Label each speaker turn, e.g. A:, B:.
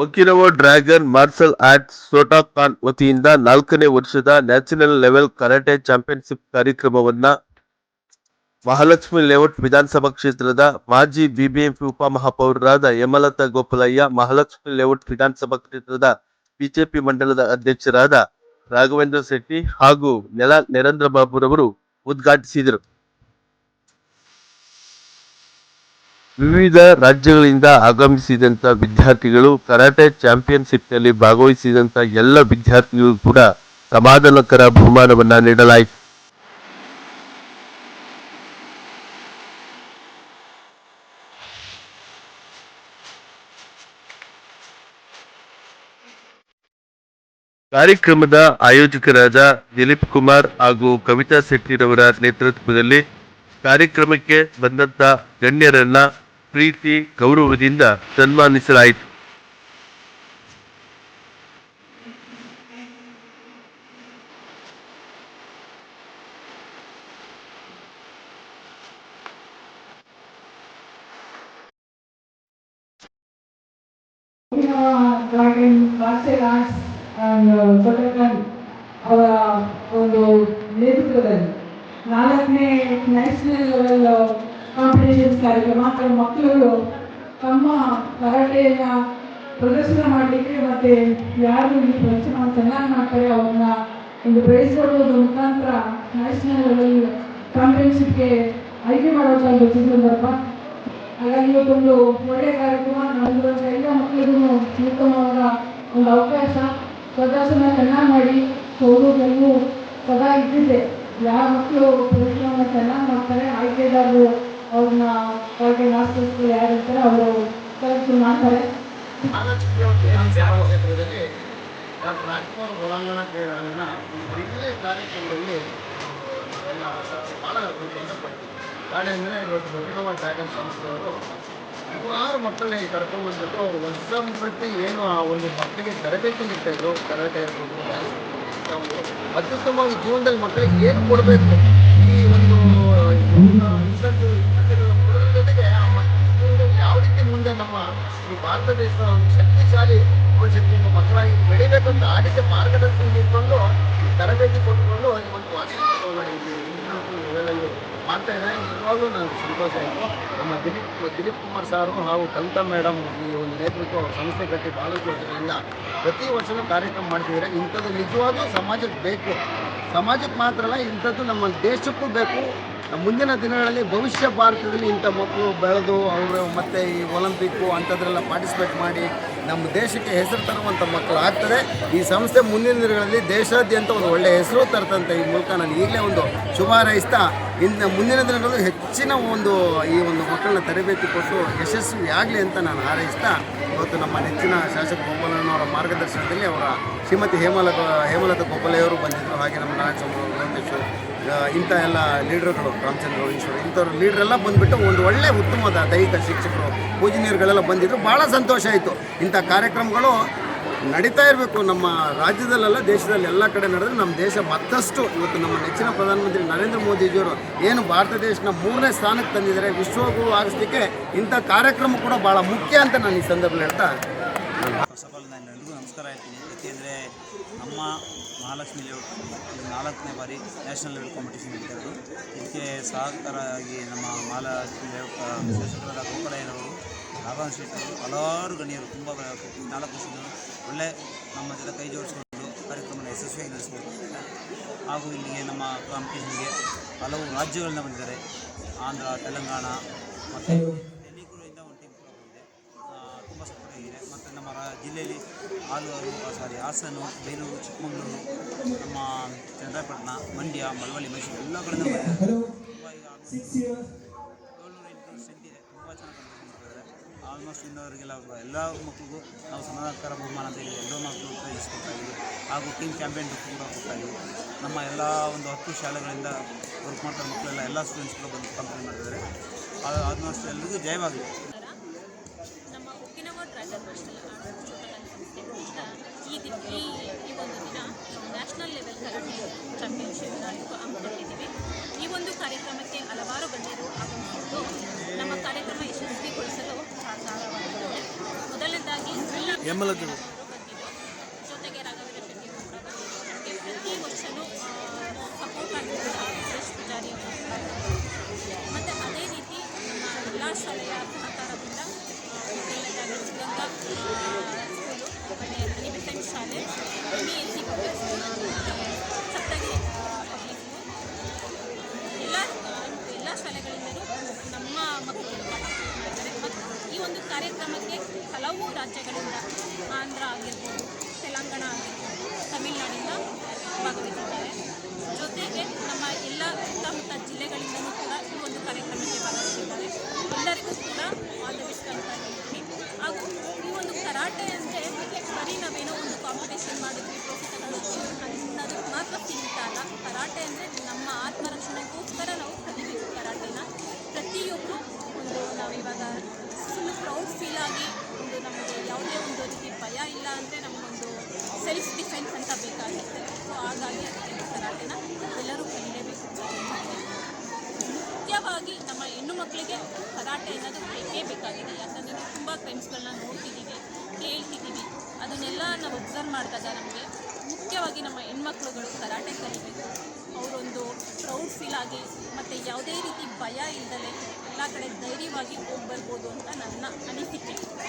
A: Okinawa dragon martial arts Shotokan ವತಿಯಿಂದ ನಾಲ್ಕನೇ ವರ್ಷದ ನ್ಯಾಷನಲ್ ಲೆವೆಲ್ ಕರಾಟೆ ಚಾಂಪಿಯನ್ಶಿಪ್ ಕಾರ್ಯಕ್ರಮವನ್ನ ಮಹಾಲಕ್ಷ್ಮಿ ಲೇಔಟ್ ವಿಧಾನಸಭಾ ಕ್ಷೇತ್ರದ ಮಾಜಿ ಬಿಬಿಎಂಪಿ ಉಪಮಹಾಪೌರರಾದ ಯಮಲತಾ ಗೋಪಾಲಯ್ಯ, ಮಹಾಲಕ್ಷ್ಮಿ ಲೇಔಟ್ ವಿಧಾನಸಭಾ ಕ್ಷೇತ್ರದ ಬಿಜೆಪಿ ಮಂಡಲದ ಅಧ್ಯಕ್ಷರಾದ ರಾಘವೇಂದ್ರ ಶೆಟ್ಟಿ ಹಾಗೂ ನೆಲ ನರೇಂದ್ರ ಬಾಬುರವರು ಉದ್ಘಾಟಿಸಿದರು. ವಿವಿಧ ರಾಜ್ಯಗಳಿಂದ ಆಗಮಿಸಿದಂಥ ವಿದ್ಯಾರ್ಥಿಗಳು ಕರಾಟೆ ಚಾಂಪಿಯನ್ಶಿಪ್ನಲ್ಲಿ ಭಾಗವಹಿಸಿದಂಥ ಎಲ್ಲ ವಿದ್ಯಾರ್ಥಿಗಳು ಕೂಡ ಸಮಾಧಾನಕರ ಬಹುಮಾನವನ್ನ ನೀಡಲಾಯಿತು. ಕಾರ್ಯಕ್ರಮದ ಆಯೋಜಕರಾದ ದಿಲೀಪ್ ಕುಮಾರ್ ಹಾಗೂ ಕವಿತಾ ಶೆಟ್ಟಿರವರ ನೇತೃತ್ವದಲ್ಲಿ ಕಾರ್ಯಕ್ರಮಕ್ಕೆ ಬಂದಂತ ಗಣ್ಯರನ್ನ ಪ್ರೀತಿ ಗೌರವದಿಂದ ಸನ್ಮಾನಿಸಲಾಯಿತು.
B: ಮಾರ್ಷಲ್ ಆರ್ಟ್ಸ್ ಅಂಡ್ ಅವರ ಒಂದು ನೇತೃತ್ವದಲ್ಲಿ ನಾಲ್ಕನೇ ನ್ಯಾಷನಲ್ ಲೆವೆಲ್ ಕಾಂಪಿಟೇಷನ್ಸ್ ಕಾರ್ಯಕ್ರಮ ಕೆಲವು ಮಕ್ಕಳು ತಮ್ಮ ಕರಾಟೆಯ ಪ್ರದರ್ಶನ ಮಾಡಲಿಕ್ಕೆ ಮತ್ತು ಯಾರು ಈ ಪ್ರದರ್ಶನ ಚೆನ್ನಾಗಿ ಮಾಡ್ತಾರೆ, ಅವ್ರನ್ನ ಒಂದು ಬೆಳೆಸ್ಕೊಳ್ಳೋದ್ರ ಮುಖಾಂತರ ನ್ಯಾಷನಲ್ ಚಾಂಪಿಯನ್ಶಿಪ್ಗೆ ಆಯ್ಕೆ ಮಾಡುವಂಥ ಒಂದು ಸಂದರ್ಭ ಹಾಗಾಗಿ ಇವತ್ತೊಂದು ಒಳ್ಳೆಯ ಕಾರ್ಯಕ್ರಮ ನಡೆದಿರುವಂಥ ಎಲ್ಲ ಮಕ್ಕಳಿಗೂ ಉತ್ತಮವಾದ ಒಂದು ಅವಕಾಶ, ಪ್ರದರ್ಶನ ಚೆನ್ನಾಗಿ ಮಾಡಿ ಗೆಲುವು ಸದಾ ಇದ್ದಿದೆ ಯಾವ ಮಕ್ಕಳು ಪ್ರದರ್ಶನವನ್ನು ಚೆನ್ನಾಗಿ ಮಾಡ್ತಾರೆ, ಆಯ್ಕೆದಾರರು ಅವ್ರನ್ನ ಹೊರಗೆ ಮಾಸ್ಟರ್ಸ್ ಯಾರು ಇರ್ತಾರೆ ಅವರು ಕೆಲಸ ಮಾಡ್ತಾರೆ.
C: ಕ್ಷೇತ್ರದಲ್ಲಿ ಡಾಕ್ಟರ್ ರಾಜ್ಕುಮಾರ್ ಒಳಾಂಗಣ ಕ್ರೀಡಾಂಗಣ ಇಲ್ಲೇ ಕಾರ್ಯಕ್ರಮದಲ್ಲಿ ಭಾಳ ಸಂಸ್ಥೆಯವರು ಹಲವಾರು ಮಕ್ಕಳನ್ನ ಕರ್ಕೊಂಡ್ಬಂದ್ಬಿಟ್ಟು ಅವರು ವರ್ಷ ಪ್ರತಿ ಏನು ಆ ಒಂದು ಮಕ್ಕಳಿಗೆ ತರಬೇತಿ ನೀಡ್ತಾ ಇದ್ರು, ಕರಾಟೆ ಇರ್ಬೋದು ಅತ್ಯುತ್ತಮವಾಗಿ ಜೀವನದಲ್ಲಿ ಮಕ್ಕಳಿಗೆ ಏನು ಕೊಡಬೇಕು? ಈ ಒಂದು ನಮ್ಮ ಈ ಭಾರತ ದೇಶದ ಒಂದು ಶಕ್ತಿಶಾಲಿ ಶಕ್ತಿ ಮಕ್ಕಳಾಗಿ ಬೆಳಿಬೇಕಂತ ರೀತಿ ಮಾರ್ಗದರ್ಶನ ಈ ತರಬೇತಿ ಕೊಟ್ಟುಕೊಂಡು ಈ ಒಂದು ಇವೆಲ್ಲಲ್ಲಿ ಮಾಡ್ತಾ ಇದ್ದಾರೆ. ನಿಜವಾಗ್ಲೂ ನನಗೆ ಸಂತೋಷ ಆಯಿತು. ನಮ್ಮ ದಿಲೀಪ್ ದಿಲೀಪ್ ಕುಮಾರ್ ಸಾರು ಹಾಗೂ ಕವಿತಾ ಮೇಡಮ್ ಈ ಒಂದು ನೇತೃತ್ವ ಸಂಸ್ಥೆ ಕಟ್ಟಿ ಭಾಳಷ್ಟು ಪ್ರತಿ ವರ್ಷವೂ ಕಾರ್ಯಕ್ರಮ ಮಾಡ್ತಿದ್ದಾರೆ ಇಂಥದ್ದು ನಿಜವಾಗ್ಲೂ ಸಮಾಜಕ್ಕೆ ಬೇಕು. ಸಮಾಜಕ್ಕೆ ಮಾತ್ರ ಅಲ್ಲ, ಇಂಥದ್ದು ನಮ್ಮ ದೇಶಕ್ಕೂ ಬೇಕು. ಮುಂದಿನ ದಿನಗಳಲ್ಲಿ ಭವಿಷ್ಯ ಭಾರತದಲ್ಲಿ ಇಂಥ ಮಕ್ಕಳು ಬೆಳೆದು ಅವರು ಮತ್ತೆ ಈ ಒಲಿಂಪಿಕ್ಕು ಅಂಥದ್ರೆಲ್ಲ ಪಾರ್ಟಿಸಿಪೇಟ್ ಮಾಡಿ ನಮ್ಮ ದೇಶಕ್ಕೆ ಹೆಸರು ತರುವಂಥ ಮಕ್ಕಳು ಆಗ್ತದೆ. ಈ ಸಂಸ್ಥೆ ಮುಂದಿನ ದಿನಗಳಲ್ಲಿ ದೇಶಾದ್ಯಂತ ಒಂದು ಒಳ್ಳೆಯ ಹೆಸರು ತರ್ತಂಥ ಈ ಮೂಲಕ ನಾನು ಈಗಲೇ ಒಂದು ಶುಭ ಹಾರೈಸ್ತಾ ಇನ್ನು ಮುಂದಿನ ದಿನಗಳಲ್ಲಿ ಹೆಚ್ಚಿನ ಒಂದು ಈ ಒಂದು ಮಕ್ಕಳನ್ನ ತರಬೇತಿ ಕೊಟ್ಟು ಯಶಸ್ವಿ ಆಗಲಿ ಅಂತ ನಾನು ಹಾರೈಸ್ತಾ, ಇವತ್ತು ನಮ್ಮ ನೆಚ್ಚಿನ ಶಾಸಕ ಗೋಪಾಲಣ್ಣವರ ಮಾರ್ಗದರ್ಶನದಲ್ಲಿ ಅವರ ಶ್ರೀಮತಿ ಹೇಮಲ ಹೇಮಲತಾ ಗೋಪಾಲೆಯವರು ಬಂದಿದ್ದರು ಹಾಗೆ ನಮ್ಮ ನಾಯಕ ಇಂಥ ಎಲ್ಲ ಲೀಡ್ರುಗಳು ರಾಮಚಂದ್ರ ಈಶ್ವರ ಇಂಥವ್ರು ಲೀಡ್ರೆಲ್ಲ ಬಂದುಬಿಟ್ಟು ಒಂದು ಒಳ್ಳೆ ಉತ್ತಮವಾದ ದೈಹಿಕ ಶಿಕ್ಷಕರು, ಪೂಜನೀಯರುಗಳೆಲ್ಲ ಬಂದಿದ್ರು, ಭಾಳ ಸಂತೋಷ ಆಯಿತು. ಇಂಥ ಕಾರ್ಯಕ್ರಮಗಳು ನಡೀತಾ ಇರಬೇಕು. ನಮ್ಮ ರಾಜ್ಯದಲ್ಲೆಲ್ಲ, ದೇಶದಲ್ಲಿ ಎಲ್ಲ ಕಡೆ ನಡೆದ್ರೆ ನಮ್ಮ ದೇಶ ಮತ್ತಷ್ಟು ಇವತ್ತು ನಮ್ಮ ನೆಚ್ಚಿನ ಪ್ರಧಾನಮಂತ್ರಿ ನರೇಂದ್ರ ಮೋದಿಜಿಯವರು ಏನು ಭಾರತ ದೇಶನ ಮೂರನೇ ಸ್ಥಾನಕ್ಕೆ ತಂದಿದ್ದಾರೆ ವಿಶ್ವಗುರು ಆಗಿಸ್ಲಿಕ್ಕೆ ಇಂಥ ಕಾರ್ಯಕ್ರಮ ಕೂಡ ಭಾಳ ಮುಖ್ಯ ಅಂತ ನಾನು ಈ ಸಂದರ್ಭದಲ್ಲಿ ಹೇಳ್ತಾ
D: ನಮಸ್ಕಾರ ಯಾಕೆಂದರೆ ನಮ್ಮ ಮಹಾಲಕ್ಷ್ಮಿ ಲೇಔಟ್ ಇದು ನಾಲ್ಕನೇ ಬಾರಿ ನ್ಯಾಷನಲ್ ಲೆವೆಲ್ ಕಾಂಪಿಟೇಷನ್ ನಡೀತಿರೋದು ಇದಕ್ಕೆ ಸಹಕಾರವಾಗಿ ನಮ್ಮ ಮಹಾಲಕ್ಷ್ಮಿ ಲೇಔಟ್ ಶಾಸಕರಾದ ಗೋಪಾಲಯ್ಯನವರು ಶೆಟ್ಟರು ಹಲವಾರು ಗಣ್ಯರು ತುಂಬ ನಾಲ್ಕು ವರ್ಷಗಳು ಒಳ್ಳೆ ನಮ್ಮ ಜೊತೆ ಕೈ ಜೋಡಿಸಿಕೊಂಡು ಕಾರ್ಯಕ್ರಮನ ಯಶಸ್ವಿಯಾಗಿ ನಡೆಸ್ಕೊಂಡು ಹಾಗೂ ಇಲ್ಲಿಗೆ ನಮ್ಮ ಕಾಂಪಿಟೇಷನ್ಗೆ ಹಲವು ರಾಜ್ಯಗಳಿಂದ ಬಂದಿದ್ದಾರೆ. ಆಂಧ್ರ ತೆಲಂಗಾಣ ಮತ್ತು ಒಂದು ಟೀಮ್ ಕೂಡ ಬಂದಿದೆ. ತುಂಬ ಸಪೋರ್ಟ್ ಆಗಿದೆ. ಮತ್ತು ನಮ್ಮ ರಾ- ಜಿಲ್ಲೆಯಲ್ಲಿ ಆಲೂರು ಸಾರಿ ಹಾಸನು, ಬೇಲೂರು, ಚಿಕ್ಕಮಗಳೂರು, ನಮ್ಮ ಚಂದ್ರಪಟ್ಟಣ ಮಂಡ್ಯ, ಮಳವಳ್ಳಿ, ಮೈಸೂರು, ಎಲ್ಲ ಕಡೆಯಿಂದ ತುಂಬ ಈಗ ಏಳ್ನೂರ ಎಂಟು ಸೆಂಟ್ ಇದೆ. ತುಂಬ ಚೆನ್ನಾಗಿ ಆಲ್ಮೋಸ್ಟ್ ಇನ್ನೋರಿಗೆಲ್ಲ ಎಲ್ಲ ಮಕ್ಕಳಿಗೂ ನಾವು ಸಮಾಧಾನಕರ ಬಹುಮಾನ ಅಂತ ಹೇಳಿ ಎಲ್ಲ ಮಕ್ಕಳು ಪ್ರಯೋಜಿಸ್ಕೊಡ್ತಾ ಇದ್ದೀವಿ. ಹಾಗೂ ಟೀಮ್ ಚಾಂಪಿಯನ್ ಕೂಡ ಕೊಡ್ತಾ ಇದ್ದೀವಿ. ನಮ್ಮ ಎಲ್ಲ ಒಂದು ಹತ್ತು ಶಾಲೆಗಳಿಂದ ವರ್ಕ್ ಮಾಡ್ತಾರೆ ಮಕ್ಕಳೆಲ್ಲ ಎಲ್ಲ ಸ್ಟೂಡೆಂಟ್ಸ್ಗಳು ಬಂದು ಕಂಪ್ಲೇಂಟ್ ಮಾಡ್ತಿದ್ದಾರೆ. ಆಲ್ಮೋಸ್ಟ್ ಎಲ್ಲರಿಗೂ ಜಯವಾಗಲಿ
E: ನಮ್ಮ ಉಕ್ಕಿನವ ಡ್ರ್ಯಾಗನ್ ನ್ಯಾಷನಲ್ ಆರ್ಟ್ಸ್ ಚೋಟಗನ್ ಸಂಸ್ಥೆ ವತಿಯಿಂದ ಈ ಈ ಒಂದು ದಿನ ನ್ಯಾಷನಲ್ ಲೆವೆಲ್ ಕರಾಟೆ ಚಾಂಪಿಯನ್ಶಿಪ್ ಹಮ್ಮಿಕೊಂಡಿದ್ದೀವಿ. ಈ ಒಂದು ಕಾರ್ಯಕ್ರಮಕ್ಕೆ ಹಲವಾರು ಗಣ್ಯರು ಆಗಮಿಸಿದ್ದು ನಮ್ಮ ಕಾರ್ಯಕ್ರಮ ಯಶಸ್ವಿಗೊಳಿಸಲು ಸಹಕಾರವಾಗಿದ್ದಾರೆ ಮೊದಲನೇದಾಗಿ ಎಲ್ಲ
F: ಬೆಂಬಲದ್ದು
E: ಬಂದಿದೆ ಜೊತೆಗೆ ರಾಘವೇಂದ್ರ ಶೆಟ್ಟಿ ಅವರು ಕೂಡ ಬಂದಿದ್ದಾರೆ ನಮಗೆ ಪ್ರತಿ ವರ್ಷವೂ ಸಪೋರ್ಟ್ ಆಗಿದ್ದಾರೆ ಸುರೇಶ್ ಪೂಜಾರಿ ಅವರು ಕೂಡ ಬಂದಿದ್ದಾರೆ. ಮತ್ತು ಅದೇ ರೀತಿ ನಮ್ಮ ಎಲ್ಲ ಶಾಲೆಯ ಸಹಕಾರದಿಂದ ಮೊದಲನೇದಾಗಿ ಗಂಗಾ ಸ್ಕೂಲು ಮತ್ತು ಅನಿಬೆಸೆಂಟ್ ಶಾಲೆ M S C public school Saptagiri public school ಎಲ್ಲ ಎಲ್ಲ ಶಾಲೆಗಳಿಂದಲೂ ನಮ್ಮ ಮಕ್ಕಳು ಪಾರ್ಟಿಸಿಪೇಟ್ ಮಾಡಿದ್ದಾರೆ ಮತ್ತು ಈ ಒಂದು ಕಾರ್ಯಕ್ರಮಕ್ಕೆ ಹಲವು ರಾಜ್ಯಗಳಿಂದ ಆಂಧ್ರ ಆಗಿರ್ಬೋದು, ತೆಲಂಗಾಣ ಆಗಿರ್ಬೋದು, ತಮಿಳುನಾಡಿಂದ ಭಾಗವಹಿಸಿದ್ದಾರೆ. ಜೊತೆಗೆ ನಮ್ಮ ಎಲ್ಲ ಸುತ್ತಮುತ್ತ ಜಿಲ್ಲೆಗಳಿಂದಲೂ ಕೂಡ ಈ ಒಂದು ಕಾರ್ಯಕ್ರಮಕ್ಕೆ ಭಾಗವಹಿಸಿದ್ದಾರೆ. ಎಲ್ಲರಿಗೂ ಕೂಡ ಆಲ್ ಅಂತ ಹಾಗೂ ಈ ಒಂದು ಕರಾಟೆ ಅಂದರೆ ಬರೀ ನಾವೇನೋ ಒಂದು ಕಾಂಪಿಟೇಷನ್ ಮಾಡಿದ್ವಿ ಪ್ರೋತ್ಸಾಹ ಅನ್ನೋದು ಮಾತ್ರ ಸೀಮಿತ ಅಲ್ಲ ಕರಾಟೆ ಅಂದರೆ ನಮ್ಮ ಆತ್ಮರಕ್ಷಣೆಗೋಸ್ಕರ ನಾವು ಕಲಿಬೇಕು ಕರಾಟೆನ ಪ್ರತಿಯೊಬ್ಬರು ಒಂದು ನಾವಿವಾಗ ಫುಲ್ ಪ್ರೌಡ್ ಫೀಲ್ ಆಗಿ ಒಂದು ನಮಗೆ ಯಾವುದೇ ಒಂದು ರೀತಿ ಭಯ ಇಲ್ಲ ಅಂದರೆ ನಮಗೊಂದು ಸೆಲ್ಫ್ ಡಿಫೆನ್ಸ್ ಅಂತ ಬೇಕಾಗುತ್ತೆ ಸೊ ಹಾಗಾಗಿ ಅದಕ್ಕೆ ನಾವು ಕರಾಟೆನ ಎಲ್ಲರೂ ಕಲಿಯಲೇಬೇಕು ಮುಖ್ಯವಾಗಿ ನಮ್ಮ ಮಕ್ಕಳಿಗೆ ಕರಾಟೆ ಅನ್ನೋದು ಬೇಕೇ ಬೇಕಾಗಿದೆ, ಯಾಕಂದರೆ ನಾವು ತುಂಬ ಕ್ರೈಮ್ಸ್ಗಳನ್ನ ನೋಡ್ತಿದ್ದೀವಿ, ಕೇಳ್ತಿದ್ದೀವಿ. ಅದನ್ನೆಲ್ಲ ನಾವು ಒಬ್ಸರ್ವ್ ಮಾಡಿದಾಗ ನಮಗೆ ಮುಖ್ಯವಾಗಿ ನಮ್ಮ ಹೆಣ್ಮಕ್ಳುಗಳು ಕರಾಟೆ ಕಲಿಬೇಕು. ಅವರೊಂದು ಪ್ರೌಡ್ ಫೀಲ್ ಆಗಿ, ಮತ್ತು ಯಾವುದೇ ರೀತಿ ಭಯ ಇಲ್ಲದಲೇ ಎಲ್ಲ ಕಡೆ ಧೈರ್ಯವಾಗಿ ಹೋಗಿ ಬರ್ಬೋದು ಅಂತ ನನ್ನ ಅನಿಸಿಕೆ.